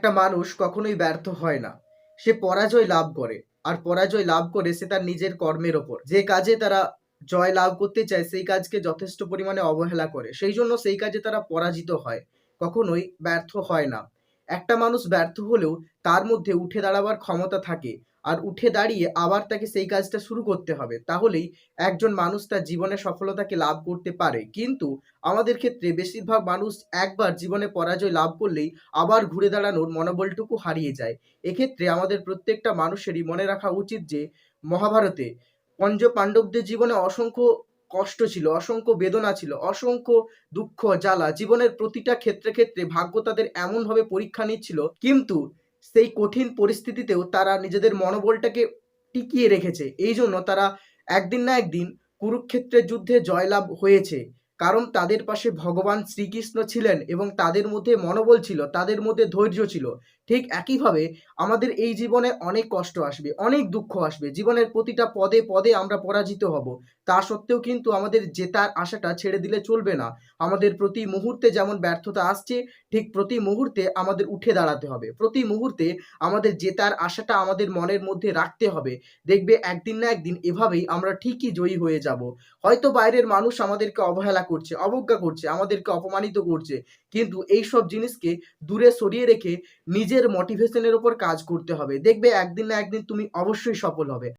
একটা মানুষ কখনোই ব্যর্থ হয় না। সে পরাজয় লাভ করে, আর পরাজয় লাভ করে সে তার নিজের কর্মের ওপর। যে কাজে তারা জয় লাভ করতে চায়, সেই কাজকে যথেষ্ট পরিমাণে অবহেলা করে। সেই জন্য সেই কাজে তারা পরাজিত হয়, কখনোই ব্যর্থ হয় না। একটা মানুষ ব্যর্থ হলেও তার মধ্যে উঠে দাঁড়াবার ক্ষমতা থাকে আর উঠে দাঁড়িয়ে আবার তাকে সেই কাজটা শুরু করতে হবে। তাহলেই একজন মানুষ তার জীবনে সফলতাকে লাভ করতে পারে। কিন্তু আমাদের ক্ষেত্রে বেশিরভাগ মানুষ একবার জীবনে পরাজয় লাভ করলেই আবার ঘুরে দাঁড়ানোর মনোবলটুকু হারিয়ে যায়। এক্ষেত্রে আমাদের প্রত্যেকটা মানুষেরই মনে রাখা উচিত যে মহাভারতে পঞ্চ পাণ্ডবদের জীবনে অসংখ্য কষ্ট ছিল, অসংখ্য বেদনা ছিল, অসংখ্য দুঃখ, জ্বালা জীবনের প্রতিটা ক্ষেত্রে ক্ষেত্রে ভাগ্য তাদের এমনভাবে পরীক্ষা নিচ্ছিল, কিন্তু সেই কঠিন পরিস্থিতিতেও তারা নিজেদের মনোবলটাকে টিকিয়ে রেখেছে। এই জন্য তারা একদিন না একদিন কুরুক্ষেত্রের যুদ্ধে জয়লাভ হয়েছে, কারণ তাদের পাশে ভগবান শ্রীকৃষ্ণ ছিলেন এবং তাদের মধ্যে মনোবল ছিল, তাদের মধ্যে ধৈর্য ছিল। ঠিক একইভাবে আমাদের এই জীবনে অনেক কষ্ট আসবে, অনেক দুঃখ আসবে। জীবনের প্রতিটা পদে পদে আমরা পরাজিত হব। তা সত্ত্বেও কিন্তু আমাদের জেতার আশাটা ছেড়ে দিলে চলবে না। আমাদের প্রতি মুহূর্তে যেমন ব্যর্থতা আসছে, ঠিক প্রতি মুহূর্তে আমাদের উঠে দাঁড়াতে হবে। প্রতি মুহূর্তে আমাদের জেতার আশাটা আমাদের মনের মধ্যে রাখতে হবে। দেখবে একদিন না একদিন এভাবেই আমরা ঠিকই জয়ী হয়ে যাব। হয়তো বাইরের মানুষ আমাদেরকে অবহেলা করছে, অবজ্ঞা করছে, আমাদেরকে অপমানিত করছে। কিন্তু এই সব জিনিসকে দূরে সরিয়ে রেখে নিজের মোটিভেশনের উপর কাজ করতে হবে। দেখবে একদিন না একদিন তুমি অবশ্যই সফল হবে।